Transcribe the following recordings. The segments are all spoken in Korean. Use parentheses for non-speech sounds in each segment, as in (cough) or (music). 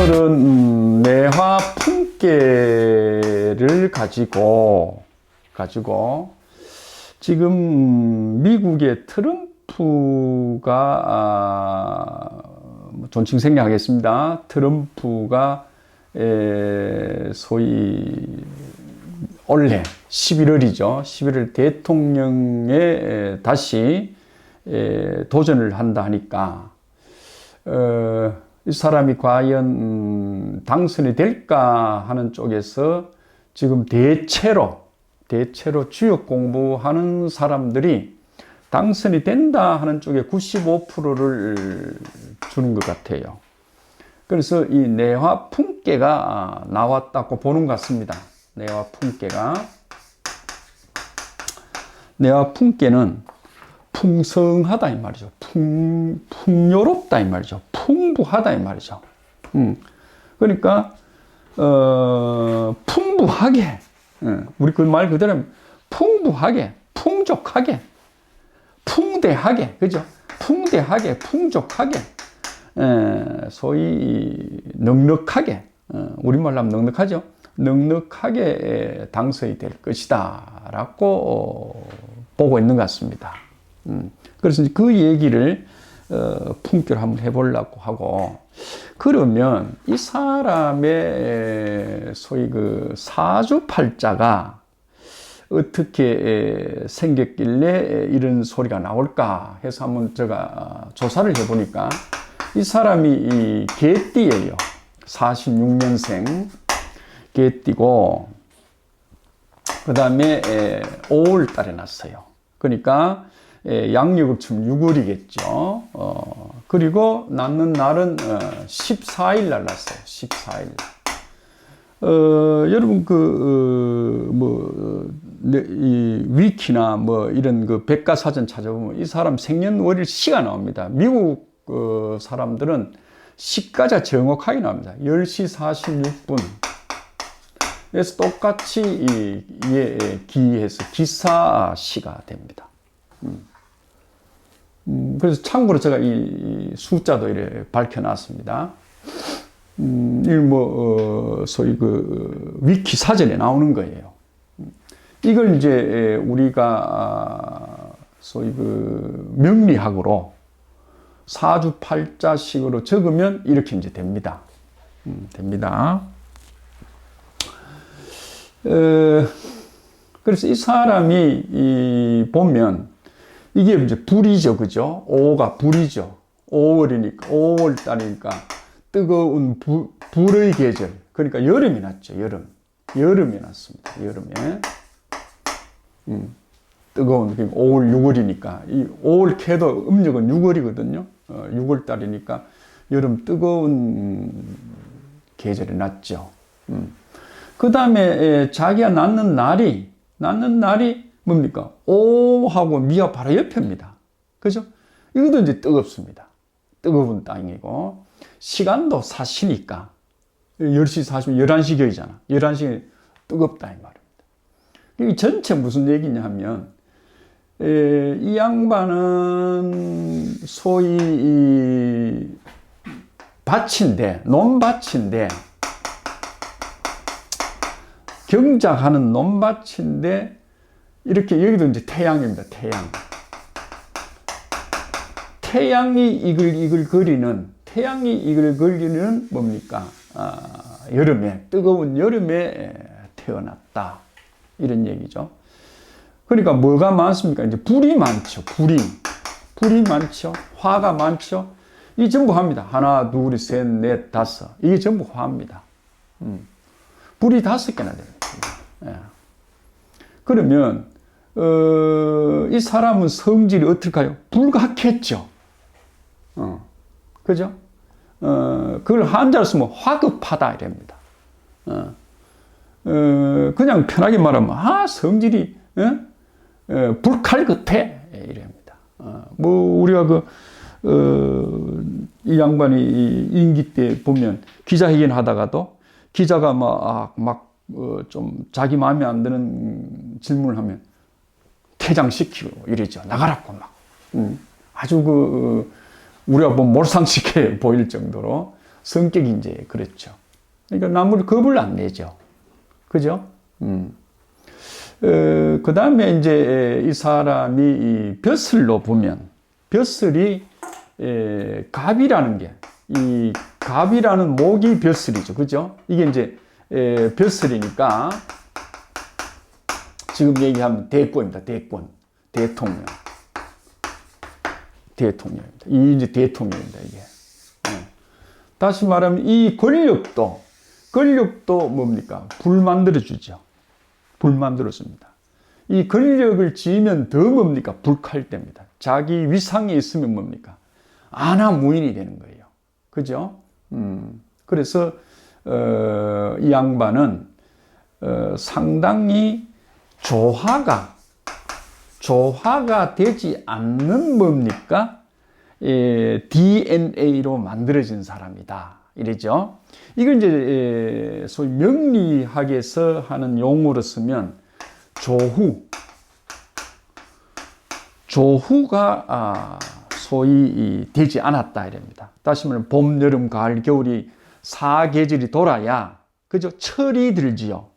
오늘은 음, 내화 품계를 가지고 가지고 지금 미국의 트럼프가 아, 뭐 존칭 생략하겠습니다. 트럼프가 에, 소위 올해 11월이죠. 11월 대통령에 에, 다시 에, 도전을 한다 하니까 어, 이 사람이 과연 음, 당선이 될까 하는 쪽에서 지금 대체로 대체로 주역 공부하는 사람들이 당선이 된다 하는 쪽에 95%를 주는 것 같아요. 그래서 이 내화 품계가 나왔다고 보는 것 같습니다. 내화 품계가 내화 품계는 풍성하다 이 말이죠. 풍, 풍요롭다 이 말이죠. 풍부하다 이 말이죠. 음. 그러니까 어, 풍부하게 예, 우리 그 말 그대로 풍부하게 풍족하게 풍대하게 그죠? 풍대하게 풍족하게 에, 소위 넉넉하게 어, 우리말로 하면 넉넉하죠. 넉넉하게 당선이 될 것이다 라고 어, 보고 있는 것 같습니다. 음, 그래서 그 얘기를 어, 품격 한번 해보려고 하고 그러면 이 사람의 소위 그 사주팔자가 어떻게 생겼길래 이런 소리가 나올까 해서 한번 제가 조사를 해보니까 이 사람이 이 개띠예요. 46년생 개띠고 그 다음에 5월 달에 났어요. 그러니까 양력으로 치면 6월이겠죠. 어, 그리고 낳는 날은 어, 14일 날 났어요. 14일. 어, 여러분 그, 어, 뭐, 네, 이 위키나 뭐 이런 그 백과사전 찾아보면 이 사람 생년월일 시가 나옵니다. 미국 어, 사람들은 시가자 정확하게 나옵니다. 10시 46분. 그래서 똑같이 이, 이에 기해서 기사 시가 됩니다. 음. 음, 그래서 참고로 제가 이 숫자도 이렇게 밝혀놨습니다. 음, 이 뭐, 어, 소위 그, 위키 사전에 나오는 거예요. 이걸 이제 우리가, 아, 소위 그, 명리학으로 사주팔자식으로 적으면 이렇게 이제 됩니다. 음, 됩니다. 어, 그래서 이 사람이 이 보면 이게 이제 불이죠, 그죠? 5가 불이죠. 5월이니까, 5월 달이니까 뜨거운 부, 불의 계절. 그러니까 여름이 났죠, 여름. 여름이 났습니다, 여름에. 음, 뜨거운, 5월, 그러니까 6월이니까. 이 5월 캐도 음력은 6월이거든요. 어, 6월 달이니까 여름 뜨거운 계절이 났죠. 음. 그 다음에 자기가 낳는 날이, 낳는 날이 뭡니까? 오하고 미가 바로 옆입니다. 그죠? 이것도 이제 뜨겁습니다. 뜨거운 땅이고, 시간도 사시니까, 10시 40분, 11시 경이잖아. 11시 뜨겁다, 이 말입니다. 이 전체 무슨 얘기냐 하면, 에, 이 양반은 소위 이 밭인데, 논밭인데, 경작하는 논밭인데, 이렇게 여기도 이제 태양입니다. 태양. 태양이 이글이글 거리는 태양이 이글거리는 뭡니까? 아, 여름에 뜨거운 여름에 태어났다 이런 얘기죠. 그러니까 뭐가 많습니까? 이제 불이 많죠. 불이 불이 많죠. 화가 많죠. 이 전부 화입니다. 하나, 둘, 셋, 넷, 다섯. 이게 전부 화입니다. 음. 불이 다섯 개나 됩니다. 예. 그러면 어, 이 사람은 성질이 어떨까요? 불같겠죠. 어, 그죠? 어, 그걸 한자로 쓰면 화급하다 이랍니다. 어, 어, 그냥 편하게 말하면 아 성질이 어? 어, 불칼 같아 이랍니다. 어, 뭐 우리가 그 어, 이 양반이 임기 때 보면 기자회견 하다가도 기자가 막, 막, 어, 좀 자기 마음에 안 드는 질문을 하면 퇴장시키고 이러죠. 나가라고 막. 음, 아주 그, 우리가 뭐 몰상식해 (laughs) 보일 정도로 성격이 이제 그렇죠. 그러니까 나무를 겁을 안 내죠. 그죠? 음. 어, 그 다음에 이제 이 사람이 이 벼슬로 보면 벼슬이 에, 갑이라는 게 이 갑이라는 목이 벼슬이죠. 그죠? 이게 이제 에, 벼슬이니까 지금 얘기하면 대권입니다. 대권. 대통령. 대통령입니다. 이 이제 대통령입니다. 이게. 어. 다시 말하면 이 권력도 권력도 뭡니까? 불 만들어 주죠. 불 만들어 줍니다. 이 권력을 지으면 더 뭡니까? 불칼됩니다. 자기 위상이 있으면 뭡니까? 아나무인이 되는 거예요. 그죠? 음. 그래서 어, 이 양반은 어, 상당히 조화가 조화가 되지 않는 뭡니까? 예, DNA로 만들어진 사람이다. 이러죠. 이걸 이제 예, 소위 명리학에서 하는 용어로 쓰면 조후. 조후가 아, 소위 되지 않았다 이랍니다. 다시 말하면 봄, 여름, 가을, 겨울이 사계절이 돌아야 그죠? 철이 들지요.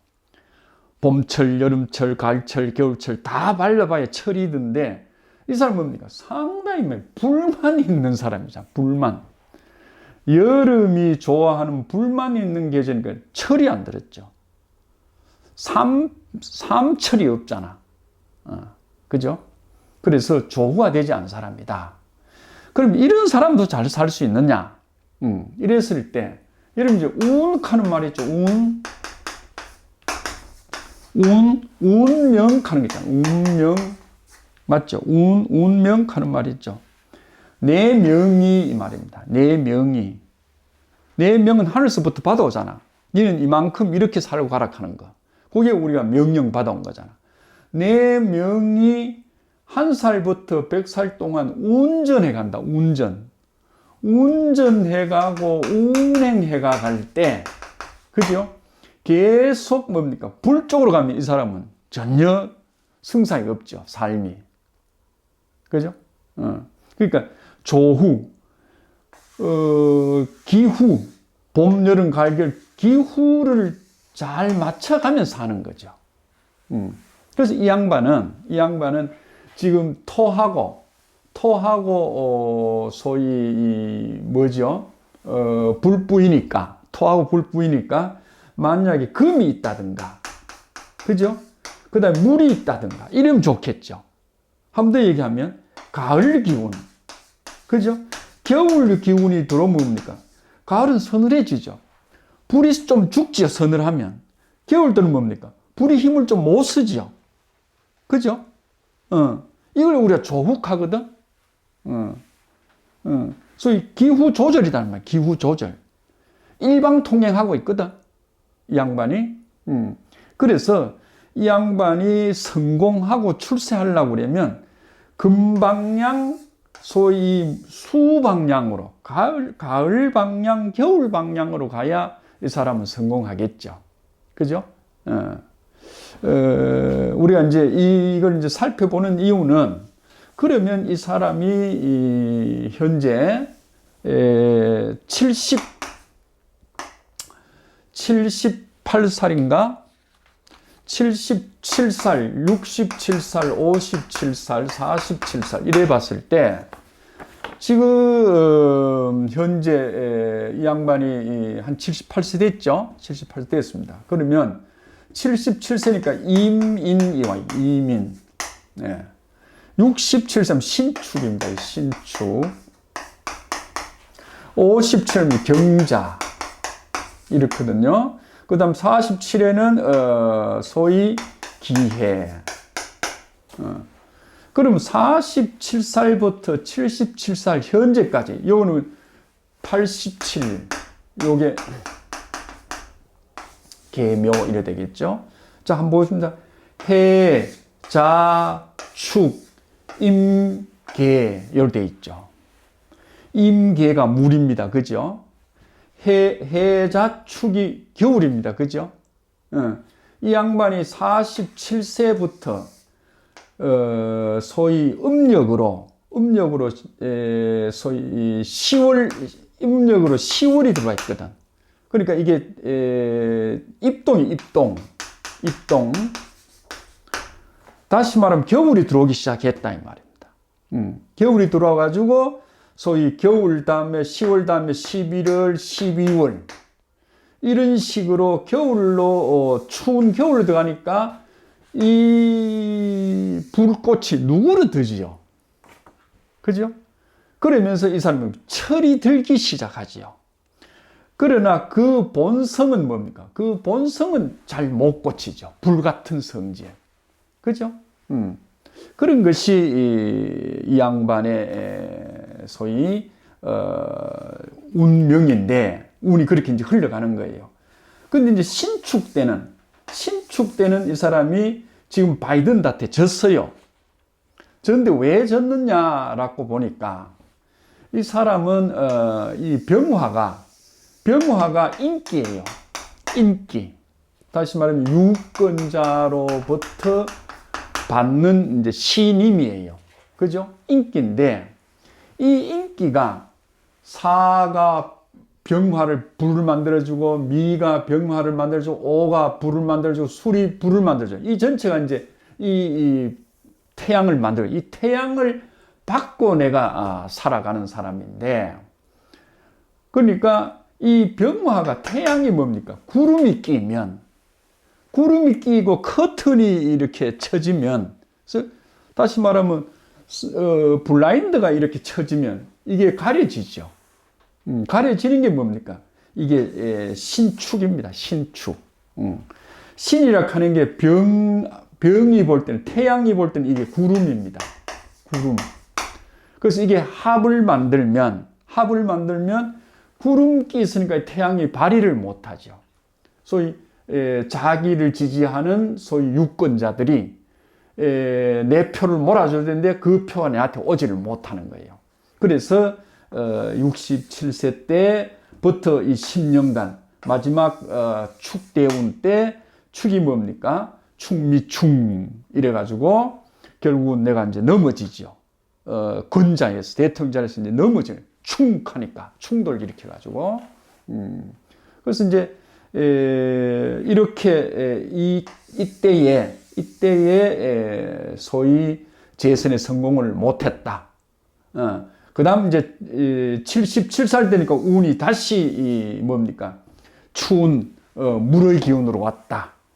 봄철, 여름철, 가을철, 겨울철 다 발라봐야 철이 든데 이 사람은 뭡니까? 상당히 불만이 있는 사람이잖아. 불만. 여름이 좋아하는 불만이 있는 계절이니까 철이 안 들었죠. 삼, 삼철이 없잖아. 어, 그죠? 그래서 조후가 되지 않은 사람이다. 그럼 이런 사람도 잘 살 수 있느냐? 음, 이랬을 때, 여러분 이제 운 하는 말 있죠. 운. 운, 운명 하는 게 있잖아요. 운명. 맞죠? 운, 운명 하는 말이 있죠. 내 명이 이 말입니다. 내 명이. 내 명은 하늘서부터 받아오잖아. 너는 이만큼 이렇게 살고 가라 하는 거. 그게 우리가 명령 받아온 거잖아. 내 명이 한 살부터 백 살 동안 운전해 간다. 운전. 운전해 가고 운행해 가갈 때, 그죠? 계속 뭡니까? 불 쪽으로 가면 이 사람은 전혀 승산이 없죠. 삶이. 그죠? 어. 그러니까 조후, 어, 기후, 봄, 여름, 가을, 기후를 잘 맞춰가면 사는 거죠. 음. 그래서 이 양반은, 이 양반은 지금 토하고, 토하고, 어, 소위, 이, 뭐죠? 어, 불부이니까, 토하고 불부이니까, 만약에 금이 있다든가, 그죠? 그 다음에 물이 있다든가, 이러면 좋겠죠. 한번 더 얘기하면, 가을 기운, 그죠? 겨울 기운이 들어오면 뭡니까? 가을은 서늘해지죠. 불이 좀 죽지요, 서늘하면. 겨울 때는 뭡니까? 불이 힘을 좀 못 쓰지요. 그죠? 어. 이걸 우리가 조국하거든? 어. 어. 소위 기후 조절이라는 말, 기후 조절. 일방 통행하고 있거든. 이 양반이. 음. 그래서 이 양반이 성공하고 출세하려고 그러면 금방향 소위 수방향으로 가을 가을 방향 겨울 방향으로 가야 이 사람은 성공하겠죠. 그죠? 어. 어, 우리가 이제 이걸 이제 살펴보는 이유는 그러면 이 사람이 이 현재 에, 70 78살인가 77살, 67살, 57살, 47살 이래 봤을 때 지금 현재 이 양반이 한 78세 됐죠? 78세 됐습니다. 그러면 77세니까 임인이와 이민. 네. 67세면 신축입니다. 신축. 57면 경자. 이렇거든요. 그 다음 47에는 어, 소위 기해. 어. 그럼 47살부터 77살 현재까지 요거는 87 요게 개묘 이래 되겠죠. 자 한번 보겠습니다. 해, 자, 축, 임, 개 이렇게 돼 있죠. 임계가 물입니다. 그죠? 해, 해자 축이 겨울입니다. 그죠? 어, 이 양반이 47세부터 어, 소위 음력으로 음력으로 에, 소위 10월 음력으로 10월이 들어와 있거든. 그러니까 이게 에, 입동이 입동, 입동. 다시 말하면 겨울이 들어오기 시작했다 이 말입니다. 음, 겨울이 들어와 가지고 소위 겨울 다음에 10월 다음에 11월, 12월 이런 식으로 겨울로 어, 추운 겨울로 들어가니까 이 불꽃이 누그러들지요. 그죠? 그러면서 이 사람은 철이 들기 시작하지요. 그러나 그 본성은 뭡니까? 그 본성은 잘 못 고치죠. 불 같은 성질. 그죠? 음. 그런 것이 이, 이 양반의 에, 소위 어, 운명인데 운이 그렇게 이제 흘러가는 거예요. 근데 이제 신축 때는 신축 때는 이 사람이 지금 바이든한테 졌어요. 졌는데 왜 졌느냐라고 보니까 이 사람은 어, 이 병화가 병화가 인기예요. 인기. 다시 말하면 유권자로부터 받는 이제 신임이에요. 그죠? 인기인데 이 인기가 사가 병화를 불을 만들어주고 미가 병화를 만들어주고 오가 불을 만들어주고 술이 불을 만들어줘. 이 전체가 이제 이, 이 태양을 만들어. 이 태양을 받고 내가 아, 살아가는 사람인데 그러니까 이 병화가 태양이 뭡니까? 구름이 끼면 구름이 끼고 커튼이 이렇게 쳐지면 다시 말하면 어, 블라인드가 이렇게 쳐지면 이게 가려지죠. 음, 가려지는 게 뭡니까? 이게 에, 신축입니다. 신축. 음. 신이라 하는 게 병, 병이 볼 때는, 태양이 볼 때는 이게 구름입니다. 구름. 그래서 이게 합을 만들면, 합을 만들면 구름기 있으니까 태양이 발휘를 못하죠. 소위 에, 자기를 지지하는 소위 유권자들이 에, 내 표를 몰아줘야 되는데 그 표가 내한테 오지를 못하는 거예요. 그래서 어, 67세 때부터 이 10년간 마지막 어, 축대운 때 축이 뭡니까? 축미충 이래가지고 결국은 내가 이제 넘어지죠. 어, 권자에서 대통령자에서 이제 넘어져요. 충하니까 충돌 일으켜가지고 음, 그래서 이제 에, 이렇게 에, 이 이때에 이때에 에, 소위 재선에 성공을 못했다. 어, 그다음 이제 77살 되니까 운이 다시 이 뭡니까 추운 어, 물의 기운으로 왔다.